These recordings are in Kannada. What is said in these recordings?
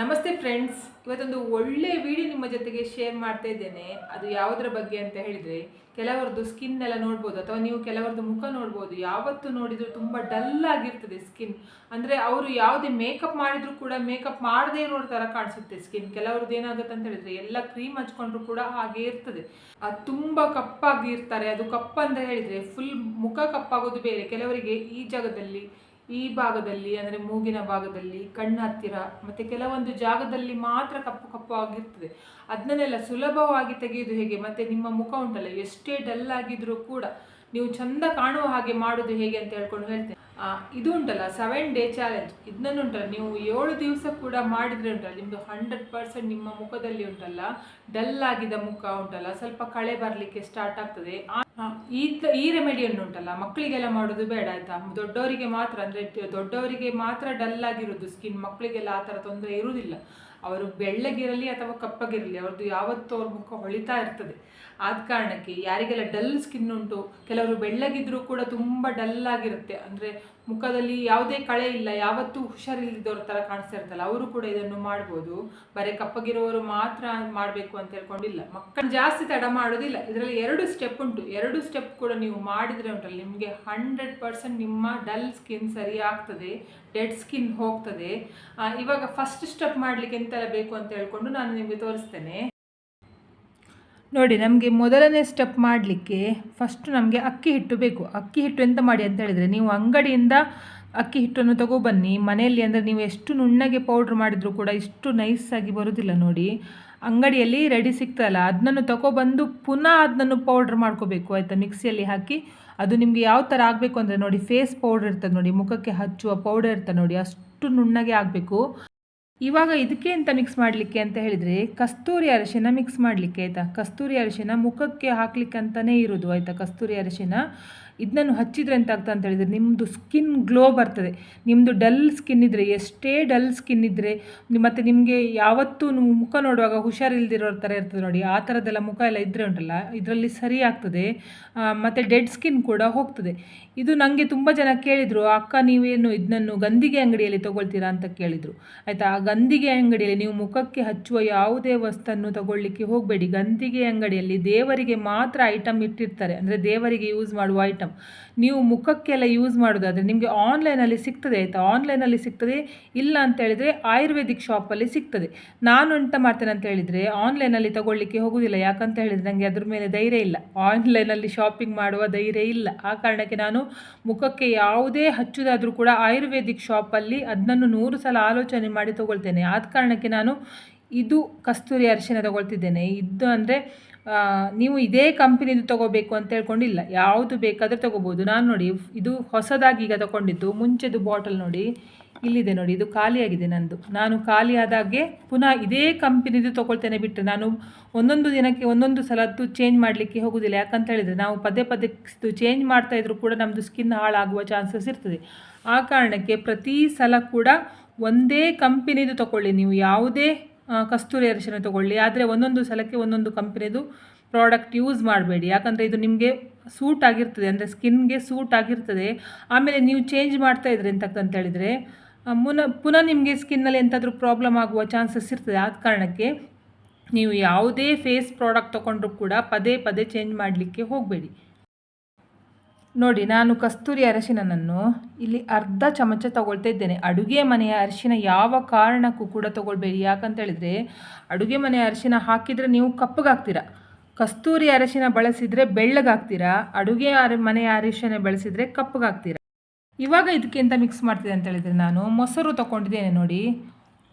ನಮಸ್ತೆ ಫ್ರೆಂಡ್ಸ್. ಇವತ್ತೊಂದು ಒಳ್ಳೆ ವಿಡಿಯೋ ನಿಮ್ಮ ಜೊತೆಗೆ ಶೇರ್ ಮಾಡ್ತಾ ಇದ್ದೇನೆ. ಅದು ಯಾವುದರ ಬಗ್ಗೆ ಅಂತ ಹೇಳಿದರೆ, ಕೆಲವರದ್ದು ಸ್ಕಿನ್ ಎಲ್ಲ ನೋಡ್ಬೋದು, ಅಥವಾ ನೀವು ಕೆಲವರದ್ದು ಮುಖ ನೋಡ್ಬೋದು, ಯಾವತ್ತು ನೋಡಿದ್ರು ತುಂಬ ಡಲ್ ಆಗಿರ್ತದೆ ಸ್ಕಿನ್ ಅಂದರೆ ಅವರು ಯಾವುದೇ ಮೇಕಪ್ ಮಾಡಿದರೂ ಕೂಡ ಮೇಕಪ್ ಮಾಡದೇ ಇರೋ ಥರ ಕಾಣಿಸುತ್ತೆ ಸ್ಕಿನ್ ಕೆಲವ್ರದ್ದು ಏನಾಗುತ್ತೆ ಅಂತ ಹೇಳಿದ್ರೆ, ಎಲ್ಲ ಕ್ರೀಮ್ ಹಚ್ಕೊಂಡ್ರು ಕೂಡ ಹಾಗೆ ಇರ್ತದೆ. ಅದು ತುಂಬ ಕಪ್ಪಾಗಿರ್ತಾರೆ. ಅದು ಕಪ್ಪ ಅಂತ ಹೇಳಿದರೆ ಫುಲ್ ಮುಖ ಕಪ್ಪಾಗೋದು ಬೇರೆ. ಕೆಲವರಿಗೆ ಈ ಜಾಗದಲ್ಲಿ ಈ ಭಾಗದಲ್ಲಿ, ಅಂದರೆ ಮೂಗಿನ ಭಾಗದಲ್ಲಿ, ಕಣ್ಣು ಹತ್ತಿರ, ಮತ್ತು ಕೆಲವೊಂದು ಜಾಗದಲ್ಲಿ ಮಾತ್ರ ಕಪ್ಪು ಕಪ್ಪು ಆಗಿರ್ತದೆ. ಅದನ್ನೆಲ್ಲ ಸುಲಭವಾಗಿ ತೆಗೆಯೋದು ಹೇಗೆ? ಮತ್ತು ನಿಮ್ಮ ಮುಖ ಉಂಟಲ್ಲ, ಎಷ್ಟೇ ಡಲ್ ಆಗಿದ್ರೂ ಕೂಡ ನೀವು ಚಂದ ಕಾಣುವ ಹಾಗೆ ಮಾಡೋದು ಹೇಗೆ ಅಂತ ಹೇಳ್ಕೊಂಡು ಹೇಳ್ತೇನೆ. ಇದು ಉಂಟಲ್ಲ ಸೆವೆನ್ ಡೇ ಚಾಲೆಂಜ್ ಇದನ್ನು ಉಂಟಲ್ಲ, ನೀವು ಏಳು ದಿವಸ ಕೂಡ ಮಾಡಿದ್ರೆ ಉಂಟಲ್ಲ ನಿಮ್ಮದು ಹಂಡ್ರೆಡ್ ಪರ್ಸೆಂಟ್ ನಿಮ್ಮ ಮುಖದಲ್ಲಿ ಉಂಟಲ್ಲ ಡಲ್ ಆಗಿದ ಮುಖ ಉಂಟಲ್ಲ, ಸ್ವಲ್ಪ ಕಳೆ ಬರಲಿಕ್ಕೆ ಸ್ಟಾರ್ಟ್ ಆಗ್ತದೆ. ಈ ಈ ರೆಮಿಡಿಯನ್ನು ಉಂಟಲ್ಲ, ಮಕ್ಕಳಿಗೆಲ್ಲ ಮಾಡೋದು ಬೇಡ ಆಯ್ತಾ? ದೊಡ್ಡವರಿಗೆ ಮಾತ್ರ ಅಂದರೆ, ದೊಡ್ಡವರಿಗೆ ಮಾತ್ರ ಡಲ್ ಆಗಿರೋದು ಸ್ಕಿನ್ ಮಕ್ಕಳಿಗೆಲ್ಲ ಆ ಥರ ತೊಂದರೆ ಇರುವುದಿಲ್ಲ ಅವರು ಬೆಳ್ಳಗಿರಲಿ ಅಥವಾ ಕಪ್ಪಗಿರಲಿ, ಅವ್ರದ್ದು ಯಾವತ್ತೂ ಅವ್ರ ಮುಖ ಹೊಳಿತಾ ಇರ್ತದೆ. ಆದ ಕಾರಣಕ್ಕೆ ಯಾರಿಗೆಲ್ಲ ಡಲ್ ಸ್ಕಿನ್ ಉಂಟು, ಕೆಲವರು ಬೆಳ್ಳಗಿದ್ರೂ ಕೂಡ ತುಂಬ ಡಲ್ ಆಗಿರುತ್ತೆ ಅಂದರೆ ಮುಖದಲ್ಲಿ ಯಾವುದೇ ಕಳೆ ಇಲ್ಲ, ಯಾವತ್ತೂ ಹುಷಾರಿಲ್ಲದವ್ರ ಥರ ಕಾಣಿಸ್ತಾ ಇರ್ತಲ್ಲ ಅವರು ಕೂಡ ಇದನ್ನು ಮಾಡ್ಬೋದು. ಬರೀ ಕಪ್ಪಗಿರೋರು ಮಾತ್ರ ಮಾಡಬೇಕು ಅಂತ ಹೇಳ್ಕೊಂಡಿಲ್ಲ. ಮಕ್ಕಳು ಜಾಸ್ತಿ ತಡ ಮಾಡೋದಿಲ್ಲ. ಇದರಲ್ಲಿ ಎರಡು ಸ್ಟೆಪ್ ಉಂಟು. ಎರಡು ಸ್ಟೆಪ್ ಕೂಡ ನೀವು ಮಾಡಿದರೆ ಉಂಟಲ್ಲ, ನಿಮಗೆ ಹಂಡ್ರೆಡ್ ಪರ್ಸೆಂಟ್ ನಿಮ್ಮ ಡಲ್ ಸ್ಕಿನ್ ಸರಿ ಆಗ್ತದೆ ಡೆಡ್ ಸ್ಕಿನ್ ಹೋಗ್ತದೆ. ಇವಾಗ ಫಸ್ಟ್ ಸ್ಟೆಪ್ ಮಾಡಲಿಕ್ಕೆ ಎಂತೆಲ್ಲ ಬೇಕು ಅಂತ ಹೇಳ್ಕೊಂಡು ನಾನು ನಿಮಗೆ ತೋರಿಸ್ತೇನೆ. ನೋಡಿ, ನಮಗೆ ಮೊದಲನೇ ಸ್ಟೆಪ್ ಮಾಡಲಿಕ್ಕೆ ಫಸ್ಟ್ ನಮಗೆ ಅಕ್ಕಿ ಹಿಟ್ಟು ಬೇಕು. ಅಕ್ಕಿ ಹಿಟ್ಟು ಎಂತ ಮಾಡಿ ಅಂತ ಹೇಳಿದರೆ, ನೀವು ಅಂಗಡಿಯಿಂದ ಅಕ್ಕಿ ಹಿಟ್ಟನ್ನು ತಗೊಬನ್ನಿ. ಮನೆಯಲ್ಲಿ ಅಂದರೆ ನೀವು ಎಷ್ಟು ನುಣ್ಣಗೆ ಪೌಡ್ರ್ ಮಾಡಿದರೂ ಕೂಡ ಇಷ್ಟು ನೈಸಾಗಿ ಬರೋದಿಲ್ಲ ನೋಡಿ. ಅಂಗಡಿಯಲ್ಲಿ ರೆಡಿ ಸಿಗ್ತಲ್ಲ ಅದನ್ನು ತಗೊಬಂದು ಪುನಃ ಅದನ್ನು ಪೌಡ್ರ್ ಮಾಡ್ಕೋಬೇಕು. ಆಯಿತಾ? ಮಿಕ್ಸಿಯಲ್ಲಿ ಹಾಕಿ ಅದು ನಿಮಗೆ ಯಾವ ಥರ ಆಗಬೇಕು ಅಂದರೆ ನೋಡಿ ಫೇಸ್ ಪೌಡ್ರ್ ಇರ್ತದೆ ನೋಡಿ, ಮುಖಕ್ಕೆ ಹಚ್ಚುವ ಪೌಡರ್ ಇರ್ತದೆ ನೋಡಿ, ಅಷ್ಟು ನುಣ್ಣಗೆ ಆಗಬೇಕು. ಇವಾಗ ಇದಕ್ಕೆ ಅಂತ ಮಿಕ್ಸ್ ಮಾಡಲಿಕ್ಕೆ ಅಂತ ಹೇಳಿದರೆ ಕಸ್ತೂರಿ ಅರಿಶಿನ ಮಿಕ್ಸ್ ಮಾಡಲಿಕ್ಕೆ ಆಯಿತಾ? ಕಸ್ತೂರಿ ಅರಿಶಿನ ಮುಖಕ್ಕೆ ಹಾಕ್ಲಿಕ್ಕೆ ಅಂತಲೇ ಇರೋದು ಆಯಿತಾ ಕಸ್ತೂರಿ ಅರಿಶಿನ? ಇದನ್ನು ಹಚ್ಚಿದ್ರೆ ಎಂತ ಆಗ್ತದೆ ಅಂತ ಹೇಳಿದರೆ ನಿಮ್ಮದು ಸ್ಕಿನ್ ಗ್ಲೋ ಬರ್ತದೆ. ನಿಮ್ಮದು ಡಲ್ ಸ್ಕಿನ್ ಇದ್ದರೆ ಎಷ್ಟೇ ಡಲ್ ಸ್ಕಿನ್ ಇದ್ದರೆ ಮತ್ತು ನಿಮಗೆ ಯಾವತ್ತೂ ಮುಖ ನೋಡುವಾಗ ಹುಷಾರಿಲ್ದಿರೋ ಥರ ಇರ್ತದೆ ನೋಡಿ. ಆ ಥರದ್ದೆಲ್ಲ ಮುಖ ಎಲ್ಲ ಇದ್ದರೆ ಉಂಟಲ್ಲ, ಇದರಲ್ಲಿ ಸರಿ ಆಗ್ತದೆ. ಮತ್ತು ಡೆಡ್ ಸ್ಕಿನ್ ಕೂಡ ಹೋಗ್ತದೆ. ಇದು ನನಗೆ ತುಂಬ ಜನ ಕೇಳಿದರು, ಅಕ್ಕ, ನೀವೇನು ಇದನ್ನು ಗಂದಿಗೆ ಅಂಗಡಿಯಲ್ಲಿ ತೊಗೊಳ್ತೀರಾ? ಅಂತ ಕೇಳಿದರು. ಆಯಿತಾ? ಆ ಗಂದಿಗೆ ಅಂಗಡಿಯಲ್ಲಿ ನೀವು ಮುಖಕ್ಕೆ ಹಚ್ಚುವ ಯಾವುದೇ ವಸ್ತನ್ನು ತಗೊಳ್ಳಿಕ್ಕೆ ಹೋಗಬೇಡಿ. ಗಂದಿಗೆ ಅಂಗಡಿಯಲ್ಲಿ ದೇವರಿಗೆ ಮಾತ್ರ ಐಟಮ್ ಇಟ್ಟಿರ್ತಾರೆ. ಅಂದರೆ ದೇವರಿಗೆ ಯೂಸ್ ಮಾಡುವ ಐಟಮ್ ನೀವು ಮುಖಕ್ಕೆಲ್ಲ ಯೂಸ್ ಮಾಡೋದಾದರೆ ನಿಮಗೆ ಆನ್ಲೈನಲ್ಲಿ ಸಿಗ್ತದೆ, ಆಯಿತಾ? ಆನ್ಲೈನಲ್ಲಿ ಸಿಗ್ತದೆ, ಇಲ್ಲ ಅಂತ ಹೇಳಿದರೆ ಆಯುರ್ವೇದಿಕ್ ಶಾಪಲ್ಲಿ ಸಿಗ್ತದೆ. ನಾನು ಎಂತ ಮಾಡ್ತೇನೆ ಅಂತ ಹೇಳಿದರೆ ಆನ್ಲೈನಲ್ಲಿ ತಗೊಳ್ಳಿಕ್ಕೆ ಹೋಗೋದಿಲ್ಲ. ಯಾಕಂತ ಹೇಳಿದರೆ ನನಗೆ ಅದ್ರ ಮೇಲೆ ಧೈರ್ಯ ಇಲ್ಲ. ಆನ್ಲೈನಲ್ಲಿ ಶಾಪಿಂಗ್ ಮಾಡುವ ಧೈರ್ಯ ಇಲ್ಲ. ಆ ಕಾರಣಕ್ಕೆ ನಾನು ಮುಖಕ್ಕೆ ಯಾವುದೇ ಹಚ್ಚುದಾದರೂ ಕೂಡ ಆಯುರ್ವೇದಿಕ್ ಶಾಪಲ್ಲಿ ಅದನ್ನು ನೂರು ಸಲ ಆಲೋಚನೆ ಮಾಡಿ ತೊಗೊಳ್ತೇನೆ. ಆದ ಕಾರಣಕ್ಕೆ ನಾನು ಇದು ಕಸ್ತೂರಿ ಅರಿಶಿನ ತೊಗೊಳ್ತಿದ್ದೇನೆ. ಇದು ಅಂದರೆ ನೀವು ಇದೇ ಕಂಪನಿದು ತಗೋಬೇಕು ಅಂತ ಹೇಳ್ಕೊಂಡಿಲ್ಲ. ಯಾವುದು ಬೇಕಾದರೂ ತೊಗೋಬೋದು. ನಾನು ನೋಡಿ, ಇದು ಹೊಸದಾಗಿ ಈಗ ತಗೊಂಡಿದ್ದು, ಮುಂಚೆದು ಬಾಟಲ್ ನೋಡಿ. ಇಲ್ಲಿದೆ ನೋಡಿ, ಇದು ಖಾಲಿಯಾಗಿದೆ ನಂದು. ನಾನು ಖಾಲಿಯಾದಾಗೆ ಪುನಃ ಇದೇ ಕಂಪನಿದು ತೊಗೊಳ್ತೇನೆ ಬಿಟ್ಟರೆ ನಾನು ಒಂದೊಂದು ದಿನಕ್ಕೆ ಒಂದೊಂದು ಸಲದ್ದು ಚೇಂಜ್ ಮಾಡಲಿಕ್ಕೆ ಹೋಗೋದಿಲ್ಲ. ಯಾಕಂತ ಹೇಳಿದರೆ ನಾವು ಪದೇ ಪದೇ ಚೇಂಜ್ ಮಾಡ್ತಾ ಇದ್ರೂ ಕೂಡ ನಮ್ಮದು ಸ್ಕಿನ್ ಹಾಳಾಗುವ ಚಾನ್ಸಸ್ ಇರ್ತದೆ. ಆ ಕಾರಣಕ್ಕೆ ಪ್ರತಿ ಸಲ ಕೂಡ ಒಂದೇ ಕಂಪನಿದು ತಗೊಳ್ಳಿ. ನೀವು ಯಾವುದೇ ಕಸ್ತೂರಿ ಅರಿಶಿನ ತಗೊಳ್ಳಿ. ಆದರೆ ಒಂದೊಂದು ಸಲಕ್ಕೆ ಒಂದೊಂದು ಕಂಪನಿದು ಪ್ರಾಡಕ್ಟ್ ಯೂಸ್ ಮಾಡಬೇಡಿ. ಯಾಕಂದರೆ ಇದು ನಿಮಗೆ ಸೂಟ್ ಆಗಿರ್ತದೆ. ಅಂದರೆ ಸ್ಕಿನ್ಗೆ ಸೂಟ್ ಆಗಿರ್ತದೆ. ಆಮೇಲೆ ನೀವು ಚೇಂಜ್ ಮಾಡ್ತಾ ಇದ್ರಿ ಅಂತಕ್ಕಂತ ಹೇಳಿದರೆ ಮುನ ಪುನಃ ನಿಮಗೆ ಸ್ಕಿನ್ನಲ್ಲಿ ಎಂಥಾದರೂ ಪ್ರಾಬ್ಲಮ್ ಆಗುವ ಚಾನ್ಸಸ್ ಇರ್ತದೆ. ಆದ ಕಾರಣಕ್ಕೆ ನೀವು ಯಾವುದೇ ಫೇಸ್ ಪ್ರಾಡಕ್ಟ್ ತೊಗೊಂಡ್ರೂ ಕೂಡ ಪದೇ ಪದೇ ಚೇಂಜ್ ಮಾಡಲಿಕ್ಕೆ ಹೋಗಬೇಡಿ. ನೋಡಿ, ನಾನು ಕಸ್ತೂರಿ ಅರಶಿನನನ್ನು ಇಲ್ಲಿ ಅರ್ಧ ಚಮಚ ತಗೊಳ್ತಾ ಇದ್ದೇನೆ. ಅಡುಗೆ ಮನೆಯ ಅರಿಶಿನ ಯಾವ ಕಾರಣಕ್ಕೂ ಕೂಡ ತೊಗೊಳ್ಬೇಡಿ. ಯಾಕಂತ ಹೇಳಿದರೆ, ಅಡುಗೆ ಮನೆಯ ಅರಿಶಿನ ಹಾಕಿದರೆ ನೀವು ಕಪ್ಪಗಾಗ್ತೀರಾ ಕಸ್ತೂರಿ ಅರಶಿನ ಬಳಸಿದರೆ ಬೆಳ್ಳಗಾಗ್ತೀರಾ? ಅಡುಗೆ ಅರ, ಮನೆಯ ಅರಿಶಿನ ಬಳಸಿದರೆ ಕಪ್ಪಗಾಗ್ತೀರಾ ಇವಾಗ ಇದಕ್ಕೆ ಎಂತ ಮಿಕ್ಸ್ ಮಾಡ್ತಿದ್ದೆ ಅಂತ ಹೇಳಿದರೆ ನಾನು ಮೊಸರು ತೊಗೊಂಡಿದ್ದೇನೆ ನೋಡಿ.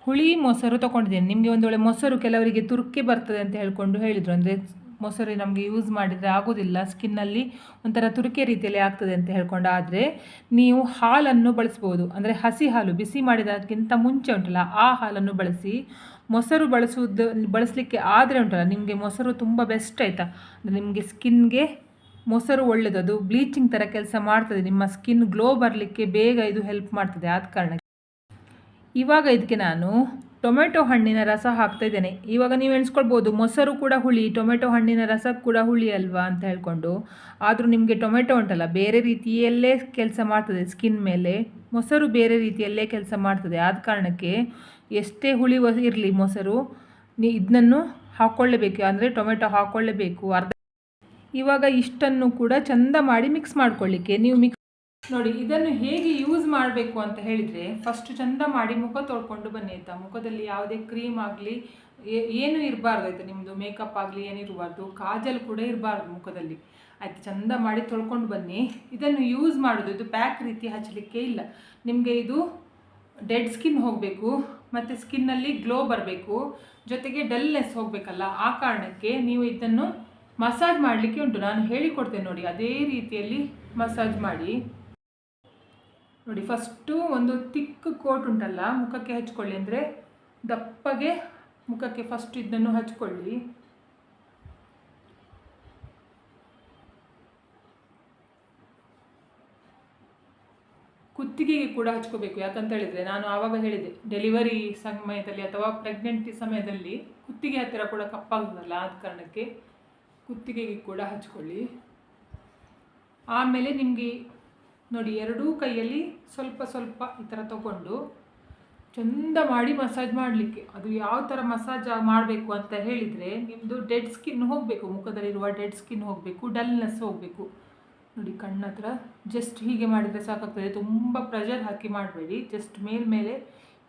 ಹುಳಿ ಮೊಸರು ತೊಗೊಂಡಿದ್ದೇನೆ. ನಿಮಗೆ ಒಂದು ವೇಳೆ ಮೊಸರು ಕೆಲವರಿಗೆ ತುರ್ಕೆ ಬರ್ತದೆ ಅಂತ ಹೇಳಿಕೊಂಡು ಹೇಳಿದರು. ಅಂದರೆ ಮೊಸರು ನಮಗೆ ಯೂಸ್ ಮಾಡಿದರೆ ಆಗೋದಿಲ್ಲ. ಸ್ಕಿನ್ನಲ್ಲಿ ಒಂಥರ ತುರಿಕೆ ರೀತಿಯಲ್ಲಿ ಆಗ್ತದೆ ಅಂತ ಹೇಳ್ಕೊಂಡು ಆದರೆ ನೀವು ಹಾಲನ್ನು ಬಳಸ್ಬೋದು. ಅಂದರೆ ಹಸಿ ಹಾಲು, ಬಿಸಿ ಮಾಡಿದಕ್ಕಿಂತ ಮುಂಚೆ ಉಂಟಲ್ಲ, ಆ ಹಾಲನ್ನು ಬಳಸಿ ಮೊಸರು ಬಳಸುವುದು, ಬಳಸಲಿಕ್ಕೆ ಆದರೆ ಉಂಟಲ್ಲ, ನಿಮಗೆ ಮೊಸರು ತುಂಬ ಬೆಸ್ಟ್ ಆಯಿತಾ? ಅಂದರೆ ನಿಮಗೆ ಸ್ಕಿನ್ಗೆ ಮೊಸರು ಒಳ್ಳೆಯದು ಬ್ಲೀಚಿಂಗ್ ಥರ ಕೆಲಸ ಮಾಡ್ತದೆ. ನಿಮ್ಮ ಸ್ಕಿನ್ ಗ್ಲೋ ಬರಲಿಕ್ಕೆ ಬೇಗ ಇದು ಹೆಲ್ಪ್ ಮಾಡ್ತದೆ. ಆದ ಕಾರಣಕ್ಕೆ. ಇವಾಗ ಇದಕ್ಕೆ ನಾನು ಟೊಮೆಟೊ ಹಣ್ಣಿನ ರಸ ಹಾಕ್ತಾ ಇದ್ದೇನೆ. ಇವಾಗ ನೀವು ಎಣಿಸ್ಕೊಳ್ಬೋದು. ಮೊಸರು ಕೂಡ ಹುಳಿ, ಟೊಮೆಟೊ ಹಣ್ಣಿನ ರಸ ಕೂಡ ಹುಳಿ ಅಲ್ವಾ ಅಂತ ಹೇಳ್ಕೊಂಡು. ಆದರೂ ನಿಮಗೆ ಟೊಮೆಟೊ ಉಂಟಲ್ಲ, ಬೇರೆ ರೀತಿಯಲ್ಲೇ ಕೆಲಸ ಮಾಡ್ತದೆ ಸ್ಕಿನ್ ಮೇಲೆ. ಮೊಸರು ಬೇರೆ ರೀತಿಯಲ್ಲೇ ಕೆಲಸ ಮಾಡ್ತದೆ. ಆದ ಕಾರಣಕ್ಕೆ ಎಷ್ಟೇ ಹುಳಿ ಇರಲಿ ಮೊಸರು, ನೀ ಇದನ್ನು ಹಾಕ್ಕೊಳ್ಳೇಬೇಕು ಅಂದರೆ ಟೊಮೆಟೊ ಹಾಕ್ಕೊಳ್ಳೇಬೇಕು ಅರ್ಧ ಇವಾಗ ಇಷ್ಟನ್ನು ಕೂಡ ಚಂದ ಮಾಡಿ ಮಿಕ್ಸ್ ಮಾಡ್ಕೊಳ್ಳಿಕ್ಕೆ. ನೀವು ಮಿಕ್ಸ್ ನೋಡಿ, ಇದನ್ನು ಹೇಗೆ ಯೂಸ್ ಮಾಡಬೇಕು ಅಂತ ಹೇಳಿದರೆ ಫಸ್ಟ್ ಚಂದ ಮಾಡಿ ಮುಖ ತೊಳ್ಕೊಂಡು ಬನ್ನಿ ಆಯಿತಾ? ಮುಖದಲ್ಲಿ ಯಾವುದೇ ಕ್ರೀಮ್ ಆಗಲಿ ಏನು ಇರಬಾರ್ದು ಆಯಿತಾ ನಿಮ್ಮದು ಮೇಕಪ್ ಆಗಲಿ ಏನಿರಬಾರ್ದು ಕಾಜಲ್ ಕೂಡ ಇರಬಾರ್ದು ಮುಖದಲ್ಲಿ. ಆಯ್ತು? ಚಂದ ಮಾಡಿ ತೊಳ್ಕೊಂಡು ಬನ್ನಿ. ಇದನ್ನು ಯೂಸ್ ಮಾಡೋದು, ಇದು ಪ್ಯಾಕ್ ರೀತಿ ಹಚ್ಚಲಿಕ್ಕೆ ಇಲ್ಲ. ನಿಮಗೆ ಇದು ಡೆಡ್ ಸ್ಕಿನ್ ಹೋಗಬೇಕು, ಮತ್ತು ಸ್ಕಿನ್ನಲ್ಲಿ ಗ್ಲೋ ಬರಬೇಕು. ಜೊತೆಗೆ ಡಲ್ನೆಸ್ ಹೋಗಬೇಕಲ್ಲ, ಆ ಕಾರಣಕ್ಕೆ ನೀವು ಇದನ್ನು ಮಸಾಜ್ ಮಾಡಲಿಕ್ಕೆ ಉಂಟು. ನಾನು ಹೇಳಿಕೊಡ್ತೇನೆ ನೋಡಿ, ಅದೇ ರೀತಿಯಲ್ಲಿ ಮಸಾಜ್ ಮಾಡಿ. ನೋಡಿ, ಫಸ್ಟು ಒಂದು ತಿಕ್ಕು ಕೋಟ್ ಉಂಟಲ್ಲ, ಮುಖಕ್ಕೆ ಹಚ್ಕೊಳ್ಳಿ ಅಂದರೆ ದಪ್ಪಗೆ ಮುಖಕ್ಕೆ ಫಸ್ಟ್ ಇದನ್ನು ಹಚ್ಕೊಳ್ಳಿ. ಕುತ್ತಿಗೆಗೆ ಕೂಡ ಹಚ್ಕೋಬೇಕು, ಯಾಕಂತ ಹೇಳಿದರೆ ನಾನು ಆವಾಗ ಹೇಳಿದೆ, ಡೆಲಿವರಿ ಸಮಯದಲ್ಲಿ ಅಥವಾ ಪ್ರೆಗ್ನೆಂಟಿ ಸಮಯದಲ್ಲಿ ಕುತ್ತಿಗೆ ಹತ್ತಿರ ಕೂಡ ಕಪ್ಪಾಗ್ತದಲ್ಲ ಆದ ಕಾರಣಕ್ಕೆ. ಕುತ್ತಿಗೆಗೆ ಕೂಡ ಹಚ್ಕೊಳ್ಳಿ. ಆಮೇಲೆ ನಿಮಗೆ ನೋಡಿ ಎರಡೂ ಕೈಯಲ್ಲಿ ಸ್ವಲ್ಪ ಸ್ವಲ್ಪ ಈ ಥರ ತಗೊಂಡು ಚಂದ ಮಾಡಿ ಮಸಾಜ್ ಮಾಡಲಿಕ್ಕೆ. ಅದು ಯಾವ ಥರ ಮಸಾಜ್ ಮಾಡಬೇಕು ಅಂತ ಹೇಳಿದರೆ ನಿಮ್ಮದು ಡೆಡ್ ಸ್ಕಿನ್ ಹೋಗಬೇಕು, ಮುಖದಲ್ಲಿರುವ ಡೆಡ್ ಸ್ಕಿನ್ ಹೋಗಬೇಕು, ಡಲ್ನೆಸ್ ಹೋಗಬೇಕು. ನೋಡಿ ಕಣ್ಣ ಹತ್ರ ಜಸ್ಟ್ ಹೀಗೆ ಮಾಡಿದರೆ ಸಾಕಾಗ್ತದೆ. ತುಂಬ ಪ್ರೆಷರ್ ಹಾಕಿ ಮಾಡಬೇಡಿ. ಜಸ್ಟ್ ಮೇಲ್ಮೇಲೆ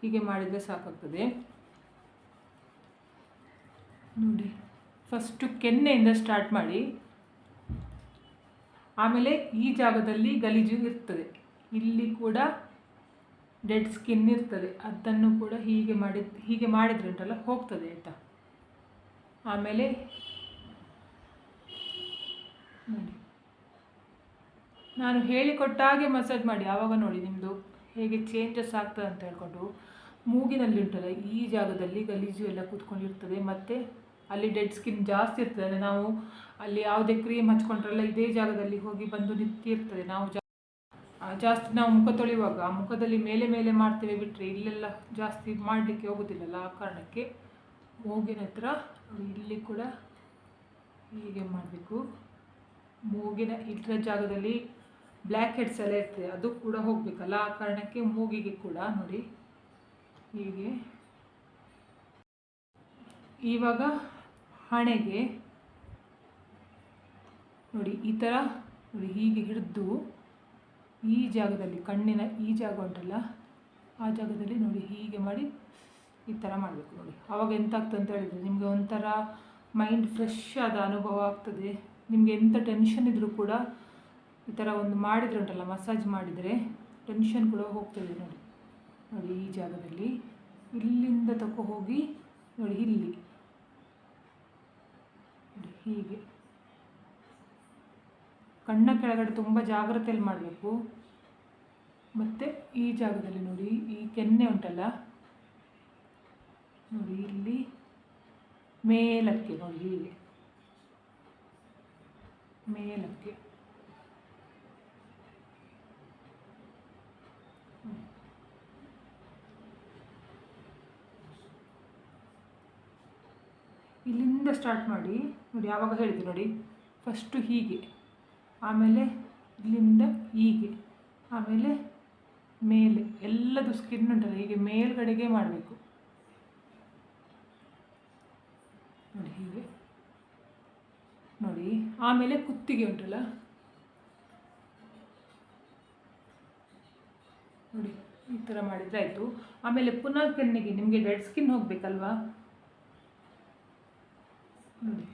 ಹೀಗೆ ಮಾಡಿದರೆ ಸಾಕಾಗ್ತದೆ. ನೋಡಿ. ಫಸ್ಟು ಕೆನ್ನೆಯಿಂದ ಸ್ಟಾರ್ಟ್ ಮಾಡಿ. ಆಮೇಲೆ ಈ ಜಾಗದಲ್ಲಿ ಗಲೀಜು ಇರ್ತದೆ. ಇಲ್ಲಿ ಕೂಡ ಡೆಡ್ ಸ್ಕಿನ್ ಇರ್ತದೆ. ಅದನ್ನು ಕೂಡ ಹೀಗೆ ಮಾಡಿ, ಹೀಗೆ ಮಾಡಿದ್ರೆ ಉಂಟಲ್ಲ, ಹೋಗ್ತದೆ ಆಯಿತಾ? ಆಮೇಲೆ ನೋಡಿ. ನಾನು ಹೇಳಿಕೊಟ್ಟಾಗೆ ಮಸಾಜ್ ಮಾಡಿ. ಆವಾಗ ನೋಡಿ ನಿಮ್ಮದು ಹೇಗೆ ಚೇಂಜಸ್ ಆಗ್ತದೆ ಅಂತ ಹೇಳ್ಕೊಂಡು ಮೂಗಿನಲ್ಲಿ ಉಂಟಲ್ಲ, ಈ ಜಾಗದಲ್ಲಿ ಗಲೀಜು ಎಲ್ಲ ಕೂತ್ಕೊಂಡಿರ್ತದೆ. ಮತ್ತು ಅಲ್ಲಿ ಡೆಡ್ ಸ್ಕಿನ್ ಜಾಸ್ತಿ ಇರ್ತದೆ. ನಾವು ಅಲ್ಲಿ ಯಾವುದೇ ಕ್ರೀಮ್ ಹಚ್ಕೊಂಡ್ರಲ್ಲ ಇದೇ ಜಾಗದಲ್ಲಿ ಹೋಗಿ ಬಂದು ನಿಂತಿರ್ತದೆ. ನಾವು ಜಾಸ್ತಿ ನಾವು ಮುಖ ತೊಳೆಯುವಾಗ ಮುಖದಲ್ಲಿ ಮೇಲೆ ಮೇಲೆ ಮಾಡ್ತೇವೆ ಬಿಟ್ಟರೆ ಇಲ್ಲೆಲ್ಲ ಜಾಸ್ತಿ ಮಾಡಲಿಕ್ಕೆ ಹೋಗೋದಿಲ್ಲಲ್ಲ ಆ ಕಾರಣಕ್ಕೆ ಮೂಗಿನ ಹತ್ರ ಇಲ್ಲಿ ಕೂಡ ಹೀಗೆ ಮಾಡಬೇಕು. ಮೂಗಿನ ಇದರ ಜಾಗದಲ್ಲಿ ಬ್ಲ್ಯಾಕ್ ಹೆಡ್ಸ್ ಎಲ್ಲ ಇರ್ತದೆ. ಅದು ಕೂಡ ಹೋಗಬೇಕಲ್ಲ ಆ ಕಾರಣಕ್ಕೆ ಮೂಗಿಗೆ ಕೂಡ ನೋಡಿ ಹೀಗೆ. ಇವಾಗ ಹಣೆಗೆ, ನೋಡಿ, ಈ ಥರ ನೋಡಿ, ಹೀಗೆ ಹಿಡಿದು ಈ ಜಾಗದಲ್ಲಿ, ಕಣ್ಣಿನ ಈ ಜಾಗ ಉಂಟಲ್ಲ, ಆ ಜಾಗದಲ್ಲಿ ನೋಡಿ, ಹೀಗೆ ಮಾಡಿ ಈ ಥರ ಮಾಡಬೇಕು, ನೋಡಿ. ಆವಾಗ ಎಂತಾಗ್ತದೆ ಅಂತ ಹೇಳಿದರೆ, ನಿಮಗೆ ಒಂಥರ ಮೈಂಡ್ ಫ್ರೆಶ್ ಆದ ಅನುಭವ ಆಗ್ತದೆ. ನಿಮಗೆ ಎಂಥ ಟೆನ್ಷನ್ ಇದ್ದರೂ ಕೂಡ ಈ ಥರ ಒಂದು ಮಾಡಿದರೆ ಉಂಟಲ್ಲ ಮಸಾಜ್ ಮಾಡಿದರೆ ಟೆನ್ಷನ್ ಕೂಡ ಹೋಗ್ತದೆ, ನೋಡಿ. ನೋಡಿ, ಈ ಜಾಗದಲ್ಲಿ. ಇಲ್ಲಿಂದ ತಗೋ ಹೋಗಿ, ನೋಡಿ, ಇಲ್ಲಿ. ಹೀಗೆ. ಕಣ್ಣ ಕೆಳಗಡೆ ತುಂಬ ಜಾಗ್ರತೆಯಲ್ಲಿ ಮಾಡಬೇಕು. ಮತ್ತು ಈ ಜಾಗದಲ್ಲಿ ನೋಡಿ, ಈ ಕೆನ್ನೆ ಉಂಟಲ್ಲ? ನೋಡಿ, ಇಲ್ಲಿ ಮೇಲಕ್ಕೆ ನೋಡಿ, ಹೀಗೆ. ಮೇಲಕ್ಕೆ. ಇಲ್ಲಿಂದ ಸ್ಟಾರ್ಟ್ ಮಾಡಿ. ನೋಡಿ, ಯಾವಾಗ ಹೇಳಿದೆ ನೋಡಿ. ಫಸ್ಟು ಹೀಗೆ, ಆಮೇಲೆ ಇಲ್ಲಿಂದ ಹೀಗೆ, ಆಮೇಲೆ ಮೇಲೆ, ಎಲ್ಲದು ಸ್ಕಿನ್ ಉಂಟಲ್ಲ, ಹೀಗೆ ಮೇಲ್ಗಡೆಗೆ ಮಾಡಬೇಕು. ನೋಡಿ, ಹೀಗೆ. ನೋಡಿ, ಆಮೇಲೆ ಕುತ್ತಿಗೆ ಉಂಟಲ್ಲ. ನೋಡಿ, ಈ ಥರ ಮಾಡಿದರೆ ಆಯಿತು. ಆಮೇಲೆ ಪುನಃ ಕೆನ್ನೆಗೆ ನಿಮಗೆ ರೆಡ್ ಸ್ಕಿನ್ ಹೋಗಬೇಕಲ್ವಾ? ನೋಡಿ.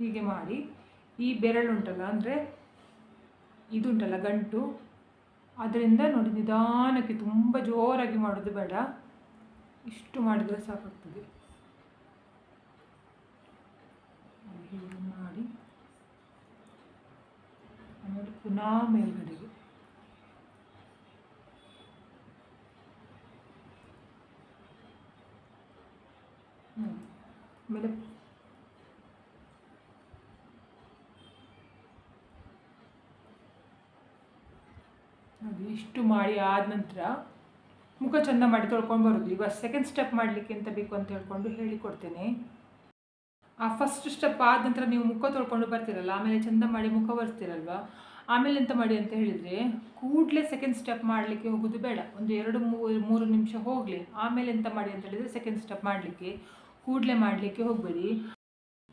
ಹೀಗೆ ಮಾಡಿ ಈ ಬೆರಳುಂಟಲ್ಲ, ಅಂದರೆ ಇದುಂಟಲ್ಲ ಗಂಟು. ಅದರಿಂದ ನೋಡಿ ನಿಧಾನಕ್ಕೆ ತುಂಬ ಜೋರಾಗಿ ಮಾಡೋದು ಬೇಡ. ಇಷ್ಟು ಮಾಡಿದರೆ ಸಾಕಾಗ್ತದೆ. ಮಾಡಿ ಆಮೇಲೆ ಪುನಃ ಮೇಲ್ಗಡೆಗೆ. ಆಮೇಲೆ ನೋಡಿ ಇಷ್ಟು ಮಾಡಿ ಆದ ನಂತರ ಮುಖ ಚಂದ ಮಾಡಿ ತೊಳ್ಕೊಂಡು ಬರೋದು. ಇವಾಗ ಸೆಕೆಂಡ್ ಸ್ಟೆಪ್ ಮಾಡಲಿಕ್ಕೆ ಎಂತ ಬೇಕು ಅಂತ ಹೇಳ್ಕೊಂಡು ಹೇಳಿಕೊಡ್ತೇನೆ. ಆ ಫಸ್ಟ್ ಸ್ಟೆಪ್ ಆದ ನಂತರ ನೀವು ಮುಖ ತೊಳ್ಕೊಂಡು ಬರ್ತೀರಲ್ಲ, ಆಮೇಲೆ ಚಂದ ಮಾಡಿ ಮುಖ ಬರ್ತೀರಲ್ವ ಆಮೇಲೆ ಎಂತ ಮಾಡಿ ಅಂತ ಹೇಳಿದರೆ, ಕೂಡಲೇ ಸೆಕೆಂಡ್ ಸ್ಟೆಪ್ ಮಾಡಲಿಕ್ಕೆ ಹೋಗೋದು ಬೇಡ. ಒಂದು ಎರಡು ಮೂರು ಮೂರು ನಿಮಿಷ ಹೋಗಲಿ. ಆಮೇಲೆ ಎಂತ ಮಾಡಿ ಅಂತ ಹೇಳಿದರೆ ಸೆಕೆಂಡ್ ಸ್ಟೆಪ್ ಮಾಡಲಿಕ್ಕೆ ಕೂಡಲೇ ಮಾಡಲಿಕ್ಕೆ ಹೋಗಬೇಡಿ.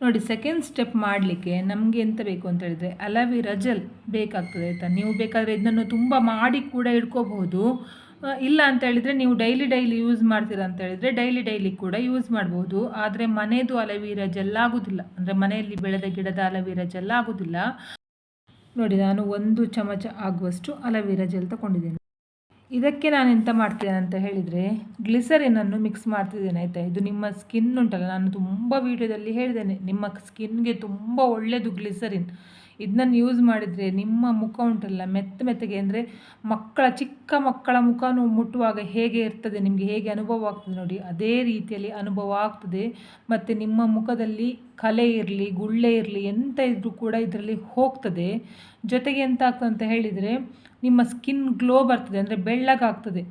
ನೋಡಿ ಸೆಕೆಂಡ್ ಸ್ಟೆಪ್ ಮಾಡಲಿಕ್ಕೆ ನಮಗೆ ಎಂತ ಬೇಕು ಅಂತ ಹೇಳಿದರೆ ಅಲವಿರಾ ಜೆಲ್ ಬೇಕಾಗ್ತದೆ ಆಯಿತಾ ನೀವು ಬೇಕಾದರೆ ಇದನ್ನು ತುಂಬ ಮಾಡಿ ಕೂಡ ಇಟ್ಕೋಬಹುದು. ಇಲ್ಲ ಅಂತ ಹೇಳಿದರೆ ನೀವು ಡೈಲಿ ಡೈಲಿ ಯೂಸ್ ಮಾಡ್ತೀರಾ ಅಂತ ಹೇಳಿದರೆ ಡೈಲಿ ಡೈಲಿ ಕೂಡ ಯೂಸ್ ಮಾಡ್ಬೋದು. ಆದರೆ ಮನೆಯದು ಅಲವೀರಾ ಜೆಲ್ ಆಗೋದಿಲ್ಲ. ಅಂದರೆ ಮನೆಯಲ್ಲಿ ಬೆಳೆದ ಗಿಡದ ಅಲವೀರಾ ಜೆಲ್ ಆಗೋದಿಲ್ಲ. ನೋಡಿ, ನಾನು ಒಂದು ಚಮಚ ಆಗುವಷ್ಟು ಅಲವೀರಾ ಜೆಲ್ ತಗೊಂಡಿದ್ದೇನೆ. ಇದಕ್ಕೆ ನಾನು ಎಂತ ಮಾಡ್ತೇನೆ ಅಂತ ಹೇಳಿದರೆ ಗ್ಲಿಸರಿನನ್ನು ಮಿಕ್ಸ್ ಮಾಡ್ತಿದ್ದೇನೆ, ಆಯಿತಾ? ಇದು ನಿಮ್ಮ ಸ್ಕಿನ್ ಉಂಟಲ್ಲ, ನಾನು ತುಂಬ ವೀಡಿಯೋದಲ್ಲಿ ಹೇಳಿದ್ದೇನೆ, ನಿಮ್ಮ ಸ್ಕಿನ್ಗೆ ತುಂಬ ಒಳ್ಳೆಯದು ಗ್ಲಿಸರಿನ್. ಇದನ್ನು ಯೂಸ್ ಮಾಡಿದರೆ ನಿಮ್ಮ ಮುಖ ಉಂಟಲ್ಲ, ಮೆತ್ತ ಮೆತ್ತಗೆ ಅಂದರೆ ಮಕ್ಕಳ, ಚಿಕ್ಕ ಮಕ್ಕಳ ಮುಖನೂ ಮುಟ್ಟುವಾಗ ಹೇಗೆ ಇರ್ತದೆ, ನಿಮಗೆ ಹೇಗೆ ಅನುಭವ ಆಗ್ತದೆ ನೋಡಿ. ಅದೇ ರೀತಿಯಲ್ಲಿ ಅನುಭವ ಆಗ್ತದೆ. ಮತ್ತು ನಿಮ್ಮ ಮುಖದಲ್ಲಿ ಕಲೆ ಇರಲಿ, ಗುಳ್ಳೆ ಇರಲಿ, ಎಂತ ಇದ್ರೂ ಕೂಡ ಇದರಲ್ಲಿ ಹೋಗ್ತದೆ. ಜೊತೆಗೆ ಎಂತ ಆಗ್ತದೆ ಅಂತ ಹೇಳಿದರೆ, ನಿಮ್ಮ ಸ್ಕಿನ್ ಗ್ಲೋ ಬರ್ತದೆ, ಅಂದರೆ ಬೆಳ್ಳಗಾಗ್ತದೆ.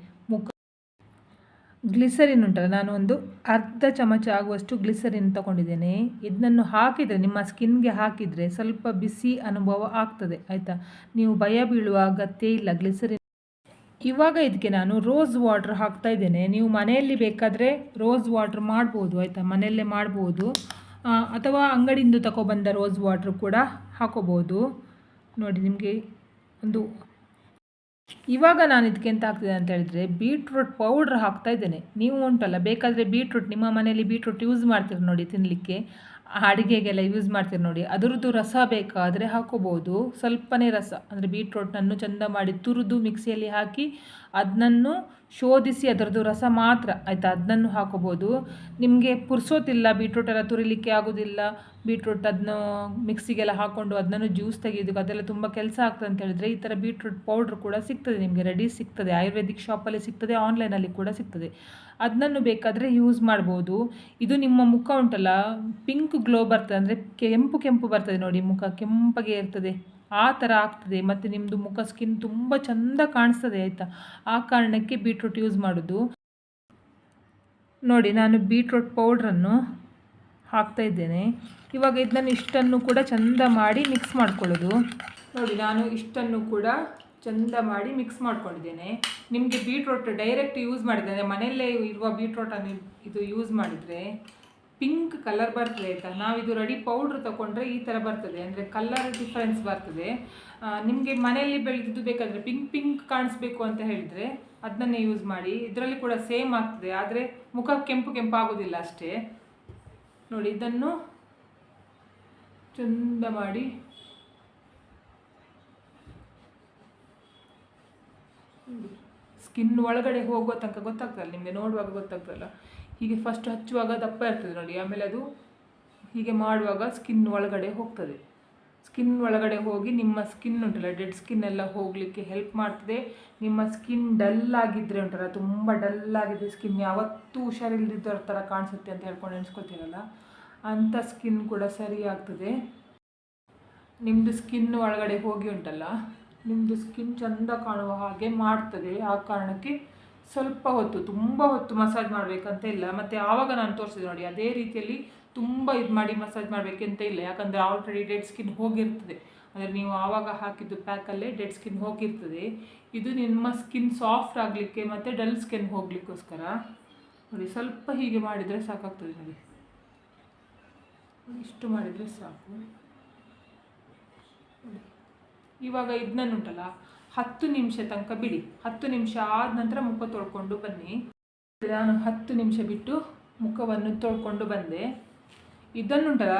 ಗ್ಲಿಸರಿನ್ ಉಂಟಲ್ಲ, ನಾನು ಒಂದು ಅರ್ಧ ಚಮಚ ಆಗುವಷ್ಟು ಗ್ಲಿಸರಿನ್ ತಗೊಂಡಿದ್ದೇನೆ. ಇದನ್ನು ಹಾಕಿದರೆ, ನಿಮ್ಮ ಸ್ಕಿನ್ಗೆ ಹಾಕಿದರೆ ಸ್ವಲ್ಪ ಬಿಸಿ ಅನುಭವ ಆಗ್ತದೆ, ಆಯಿತಾ? ನೀವು ಭಯ ಬೀಳುವ ಅಗತ್ಯ ಇಲ್ಲ ಗ್ಲಿಸರಿನ್. ಇವಾಗ ಇದಕ್ಕೆ ನಾನು ರೋಸ್ ವಾಟ್ರ್ ಹಾಕ್ತಾ ಇದ್ದೇನೆ. ನೀವು ಮನೆಯಲ್ಲಿ ಬೇಕಾದರೆ ರೋಸ್ ವಾಟ್ರ್ ಮಾಡ್ಬೋದು, ಆಯಿತಾ? ಮನೆಯಲ್ಲೇ ಮಾಡ್ಬೋದು. ಅಥವಾ ಅಂಗಡಿಯಿಂದ ತಗೊಬಂದ ರೋಸ್ ವಾಟ್ರ್ ಕೂಡ ಹಾಕೋಬೋದು. ನೋಡಿ, ನಿಮಗೆ ಒಂದು ಇವಾಗ ನಾನು ಇದಕ್ಕೆ ಎಂತ ಆಗ್ತಿದೆ ಅಂತ ಹೇಳಿದರೆ ಬೀಟ್ರೂಟ್ ಪೌಡ್ರ್ ಹಾಕ್ತಾ ಇದ್ದೇನೆ. ನೀವು ಉಂಟಲ್ಲ, ಬೇಕಾದರೆ ಬೀಟ್ರೂಟ್ ನಿಮ್ಮ ಮನೆಯಲ್ಲಿ ಬೀಟ್ರೂಟ್ ಯೂಸ್ ಮಾಡ್ತೀರಿ ನೋಡಿ ತಿನ್ನಲಿಕ್ಕೆ ಅಡುಗೆಗೆಲ್ಲ ಯೂಸ್ ಮಾಡ್ತೀರಿ ನೋಡಿ. ಅದರದ್ದು ರಸ ಬೇಕಾದರೆ ಹಾಕೋಬೋದು. ಸ್ವಲ್ಪನೇ ರಸ, ಅಂದರೆ ಬೀಟ್ರೂಟನ್ನು ಚಂದ ಮಾಡಿ ತುರಿದು ಮಿಕ್ಸಿಯಲ್ಲಿ ಹಾಕಿ ಅದನ್ನು ಶೋಧಿಸಿ ಅದರದ್ದು ರಸ ಮಾತ್ರ. ಆಯಿತಾ? ಅದನ್ನು ಹಾಕೋಬೋದು. ನಿಮಗೆ ಪುರ್ಸೋತಿಲ್ಲ, ಬೀಟ್ರೂಟ್ ಎಲ್ಲ ತುರಿಲಿಕ್ಕೆ ಆಗೋದಿಲ್ಲ. ಬೀಟ್ರೂಟ್ ಅದನ್ನು ಮಿಕ್ಸಿಗೆಲ್ಲ ಹಾಕ್ಕೊಂಡು ಅದನ್ನು ಜ್ಯೂಸ್ ತೆಗೆಯೋದಕ್ಕೆ ಅದೆಲ್ಲ ತುಂಬ ಕೆಲಸ ಆಗ್ತದೆ ಅಂತ ಹೇಳಿದರೆ ಈ ಥರ ಬೀಟ್ರೂಟ್ ಪೌಡ್ರ್ ಕೂಡ ಸಿಗ್ತದೆ ನಿಮಗೆ. ರೆಡಿ ಸಿಗ್ತದೆ. ಆಯುರ್ವೇದಿಕ್ ಶಾಪಲ್ಲಿ ಸಿಗ್ತದೆ, ಆನ್ಲೈನಲ್ಲಿ ಕೂಡ ಸಿಗ್ತದೆ. ಅದನ್ನು ಬೇಕಾದರೆ ಯೂಸ್ ಮಾಡ್ಬೋದು. ಇದು ನಿಮ್ಮ ಮುಖ ಉಂಟಲ್ಲ, ಪಿಂಕ್ ಗ್ಲೋ ಬರ್ತದೆ ಅಂದರೆ ಕೆಂಪು ಕೆಂಪು ಬರ್ತದೆ ನೋಡಿ ಮುಖ. ಕೆಂಪಗೆ ಇರ್ತದೆ. ಆ ಥರ ಆಗ್ತದೆ. ಮತ್ತು ನಿಮ್ಮದು ಮುಖ ಸ್ಕಿನ್ ತುಂಬ ಚೆಂದ ಕಾಣಿಸ್ತದೆ ಆಯಿತಾ? ಆ ಕಾರಣಕ್ಕೆ ಬೀಟ್ರೂಟ್ ಯೂಸ್ ಮಾಡೋದು. ನೋಡಿ, ನಾನು ಬೀಟ್ರೂಟ್ ಪೌಡ್ರನ್ನು ಹಾಕ್ತಾ ಇದ್ದೇನೆ. ಇವಾಗ ಇದನ್ನು ಇಷ್ಟನ್ನು ಕೂಡ ಚಂದ ಮಾಡಿ ಮಿಕ್ಸ್ ಮಾಡ್ಕೊಳ್ಳೋದು. ನೋಡಿ, ನಾನು ಇಷ್ಟನ್ನು ಕೂಡ ಚಂದ ಮಾಡಿ ಮಿಕ್ಸ್ ಮಾಡ್ಕೊಂಡಿದ್ದೇನೆ. ನಿಮಗೆ ಬೀಟ್ರೋಟ್ ಡೈರೆಕ್ಟ್ ಯೂಸ್ ಮಾಡಿದರೆ ಮನೆಯಲ್ಲೇ ಇರುವ ಬೀಟ್ರೋಟನ್ನು ಇದು ಯೂಸ್ ಮಾಡಿದರೆ ಪಿಂಕ್ ಕಲರ್ ಬರ್ತದೆ ಆಯಿತಾ ಇದು ರೆಡಿ ಪೌಡ್ರ್ ತಗೊಂಡ್ರೆ ಈ ಥರ ಬರ್ತದೆ. ಅಂದರೆ ಕಲರ್ ಡಿಫ್ರೆನ್ಸ್ ಬರ್ತದೆ. ನಿಮಗೆ ಮನೆಯಲ್ಲಿ ಬೆಳೆದಿದ್ದು ಬೇಕಾದರೆ ಪಿಂಕ್ ಪಿಂಕ್ ಕಾಣಿಸ್ಬೇಕು ಅಂತ ಹೇಳಿದರೆ ಅದನ್ನೇ ಯೂಸ್ ಮಾಡಿ. ಇದರಲ್ಲಿ ಕೂಡ ಸೇಮ್ ಆಗ್ತದೆ. ಆದರೆ ಮುಖ ಕೆಂಪು ಕೆಂಪು ಆಗೋದಿಲ್ಲ ಅಷ್ಟೇ. ನೋಡಿ, ಇದನ್ನು ಚಂದ ಮಾಡಿ ಸ್ಕಿನ್ ಒಳಗಡೆ ಹೋಗೋ ತನಕ ಗೊತ್ತಾಗ್ತದಲ್ಲ? ನಿಮಗೆ ನೋಡುವಾಗ ಗೊತ್ತಾಗ್ತದಲ್ಲ? ಹೀಗೆ ಫಸ್ಟ್ ಹಚ್ಚುವಾಗ ದಪ್ಪ ಇರ್ತದೆ ನೋಡಿ. ಆಮೇಲೆ ಅದು ಹೀಗೆ ಮಾಡುವಾಗ ಸ್ಕಿನ್ ಒಳಗಡೆ ಹೋಗ್ತದೆ. ಸ್ಕಿನ್ ಒಳಗಡೆ ಹೋಗಿ ನಿಮ್ಮ ಸ್ಕಿನ್ ಉಂಟಲ್ಲ ಡೆಡ್ ಸ್ಕಿನ್ ಎಲ್ಲ ಹೋಗಲಿಕ್ಕೆ ಹೆಲ್ಪ್ ಮಾಡ್ತದೆ. ನಿಮ್ಮ ಸ್ಕಿನ್ ಡಲ್ ಆಗಿದ್ದರೆ ಉಂಟಲ್ಲ, ತುಂಬ ಡಲ್ ಆಗಿದೆ ಸ್ಕಿನ್ ಯಾವತ್ತೂ ಹುಷಾರಿಲ್ಲದಿದ್ದವ್ರ ಥರ ಕಾಣಿಸುತ್ತೆ ಅಂತ ಹೇಳ್ಕೊಂಡು ಎಣಿಸ್ಕೊತೀರಲ್ಲ ಅಂಥ ಸ್ಕಿನ್ ಕೂಡ ಸರಿ ಆಗ್ತದೆ. ನಿಮ್ಮದು ಸ್ಕಿನ್ ಒಳಗಡೆ ಹೋಗಿ ಉಂಟಲ್ಲ ನಿಮ್ಮದು ಸ್ಕಿನ್ ಚೆಂದ ಕಾಣುವ ಹಾಗೆ ಮಾಡ್ತದೆ. ಆ ಕಾರಣಕ್ಕೆ ಸ್ವಲ್ಪ ಹೊತ್ತು, ತುಂಬ ಹೊತ್ತು ಮಸಾಜ್ ಮಾಡಬೇಕಂತ ಇಲ್ಲ. ಮತ್ತು ಆವಾಗ ನಾನು ತೋರಿಸಿದೆ ನೋಡಿ, ಅದೇ ರೀತಿಯಲ್ಲಿ ತುಂಬ ಇದು ಮಾಡಿ ಮಸಾಜ್ ಮಾಡಬೇಕಂತ ಇಲ್ಲ. ಯಾಕಂದರೆ ಆಲ್ರೆಡಿ ಡೆಡ್ ಸ್ಕಿನ್ ಹೋಗಿರ್ತದೆ. ಅಂದರೆ ನೀವು ಆವಾಗ ಹಾಕಿದ್ದು ಪ್ಯಾಕಲ್ಲೇ ಡೆಡ್ ಸ್ಕಿನ್ ಹೋಗಿರ್ತದೆ. ಇದು ನಿಮ್ಮ ಸ್ಕಿನ್ ಸಾಫ್ಟ್ ಆಗಲಿಕ್ಕೆ ಮತ್ತು ಡಲ್ ಸ್ಕಿನ್ ಹೋಗ್ಲಿಕ್ಕೋಸ್ಕರ. ನೋಡಿ, ಸ್ವಲ್ಪ ಹೀಗೆ ಮಾಡಿದರೆ ಸಾಕಾಗ್ತದೆ ನೋಡಿ. ಇಷ್ಟು ಮಾಡಿದರೆ ಸಾಕು. ಇವಾಗ ಇದನ್ನುಂಟಲ್ಲ ಹತ್ತು ನಿಮಿಷ ತನಕ ಬಿಡಿ. ಹತ್ತು ನಿಮಿಷ ಆದ ನಂತರ ಮುಖ ತೊಳ್ಕೊಂಡು ಬನ್ನಿ. ನಾನು ಹತ್ತು ನಿಮಿಷ ಬಿಟ್ಟು ಮುಖವನ್ನು ತೊಳ್ಕೊಂಡು ಬಂದೆ. ಇದನ್ನುಂಟಲ್ಲ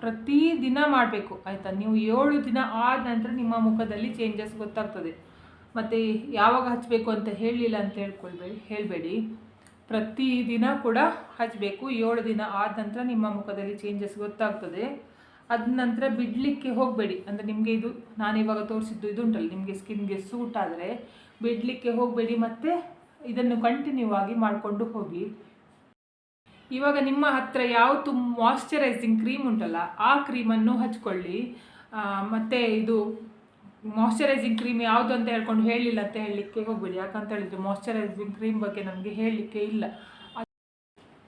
ಪ್ರತಿದಿನ ಮಾಡಬೇಕು, ಆಯಿತಾ? ನೀವು ಏಳು ದಿನ ಆದ ನಂತರ ನಿಮ್ಮ ಮುಖದಲ್ಲಿ ಚೇಂಜಸ್ ಗೊತ್ತಾಗ್ತದೆ. ಮತ್ತು ಯಾವಾಗ ಹಚ್ಚಬೇಕು ಅಂತ ಹೇಳಲಿಲ್ಲ ಅಂತ ಹೇಳ್ಕೊಳ್ಬೇಡಿ, ಹೇಳಬೇಡಿ. ಪ್ರತಿದಿನ ಕೂಡ ಹಚ್ಚಬೇಕು ಏಳು ದಿನ ಆದ ನಂತರ ನಿಮ್ಮ ಮುಖದಲ್ಲಿ ಚೇಂಜಸ್ ಗೊತ್ತಾಗ್ತದೆ. ಅದ ನಂತರ ಬಿಡಲಿಕ್ಕೆ ಹೋಗಬೇಡಿ. ಅಂದರೆ ನಿಮಗೆ ಇದು ನಾನಿವಾಗ ತೋರಿಸಿದ್ದು ಇದು ಉಂಟಲ್ಲ ನಿಮಗೆ ಸ್ಕಿನ್ಗೆ ಸೂಟ್ ಆದರೆ ಬಿಡಲಿಕ್ಕೆ ಹೋಗಬೇಡಿ ಮತ್ತು ಇದನ್ನು ಕಂಟಿನ್ಯೂ ಆಗಿ ಮಾಡಿಕೊಂಡು ಹೋಗಿ. ಇವಾಗ ನಿಮ್ಮ ಹತ್ತಿರ ಯಾವುದು ಮಾಯಶ್ಚರೈಸಿಂಗ್ ಕ್ರೀಮ್ ಉಂಟಲ್ಲ, ಆ ಕ್ರೀಮನ್ನು ಹಚ್ಕೊಳ್ಳಿ. ಮತ್ತೆ ಇದು ಮಾಯಶ್ಚರೈಸಿಂಗ್ ಕ್ರೀಮ್ ಯಾವುದು ಅಂತ ಹೇಳ್ಕೊಂಡು ಹೇಳಿಲ್ಲ ಅಂತ ಹೇಳಲಿಕ್ಕೆ ಹೋಗಬೇಡಿ. ಯಾಕಂತ ಹೇಳಿದರೆ ಮಾಯಶ್ಚರೈಸಿಂಗ್ ಕ್ರೀಮ್ ಬಗ್ಗೆ ನಮಗೆ ಹೇಳಲಿಕ್ಕೆ ಇಲ್ಲ.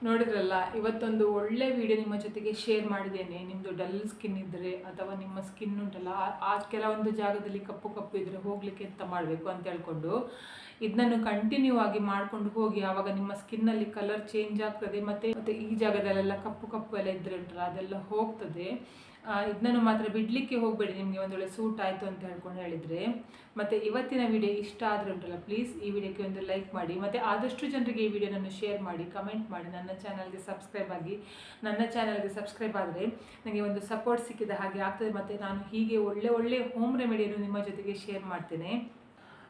ನೋಡಿದ್ರಲ್ಲ, ಇವತ್ತೊಂದು ಒಳ್ಳೆ ವಿಡಿಯೋ ನಿಮ್ಮ ಜೊತೆಗೆ ಶೇರ್ ಮಾಡಿದ್ದೇನೆ. ನಿಮ್ಮದು ಡಲ್ ಸ್ಕಿನ್ ಇದ್ದರೆ ಅಥವಾ ನಿಮ್ಮ ಸ್ಕಿನ್ ಉಂಟಲ್ಲ, ಆ- ಕೆಲವೊಂದು ಜಾಗದಲ್ಲಿ ಕಪ್ಪು ಕಪ್ಪು ಇದ್ದರೆ ಹೋಗಲಿಕ್ಕೆ ಎಂತ ಮಾಡಬೇಕು ಅಂತ ಹೇಳ್ಕೊಂಡು. ಇದನ್ನು ಕಂಟಿನ್ಯೂ ಆಗಿ ಮಾಡ್ಕೊಂಡು ಹೋಗಿ, ಆವಾಗ ನಿಮ್ಮ ಸ್ಕಿನ್ನಲ್ಲಿ ಕಲರ್ ಚೇಂಜ್ ಆಗ್ತದೆ, ಮತ್ತು ಮತ್ತು ಈ ಜಾಗದಲ್ಲೆಲ್ಲ ಕಪ್ಪು ಕಪ್ಪು ಎಲ್ಲ ಇದ್ರೆ ಉಂಟಲ್ಲ, ಅದೆಲ್ಲ ಹೋಗ್ತದೆ. ಇದನ್ನು ಮಾತ್ರ ಬಿಡಲಿಕ್ಕೆ ಹೋಗಬೇಡಿ, ನಿಮಗೆ ಒಂದು ವೇಳೆ ಸೂಟ್ ಆಯಿತು ಅಂತ ಹೇಳ್ಕೊಂಡು ಹೇಳಿದರೆ. ಮತ್ತು ಇವತ್ತಿನ ವಿಡಿಯೋ ಇಷ್ಟ ಆದರೆ ಉಂಟಲ್ಲ ಪ್ಲೀಸ್ ಈ ವಿಡಿಯೋಕ್ಕೆ ಒಂದು ಲೈಕ್ ಮಾಡಿ, ಮತ್ತು ಆದಷ್ಟು ಜನರಿಗೆ ಈ ವಿಡಿಯೋನನ್ನು ಶೇರ್ ಮಾಡಿ ಕಮೆಂಟ್ ಮಾಡಿ, ನನ್ನ ಚಾನಲ್ಗೆ ಸಬ್ಸ್ಕ್ರೈಬ್ ಆಗಿ, ನನ್ನ ಚಾನಲ್ಗೆ ಸಬ್ಸ್ಕ್ರೈಬ್ ಆದರೆ ನನಗೆ ಒಂದು ಸಪೋರ್ಟ್ ಸಿಕ್ಕಿದ ಹಾಗೆ ಆಗ್ತದೆ, ಮತ್ತು ನಾನು ಹೀಗೆ ಒಳ್ಳೆ ಒಳ್ಳೆ ಹೋಮ್ ರೆಮಿಡಿಯನ್ನು ನಿಮ್ಮ ಜೊತೆಗೆ ಶೇರ್ ಮಾಡ್ತೇನೆ.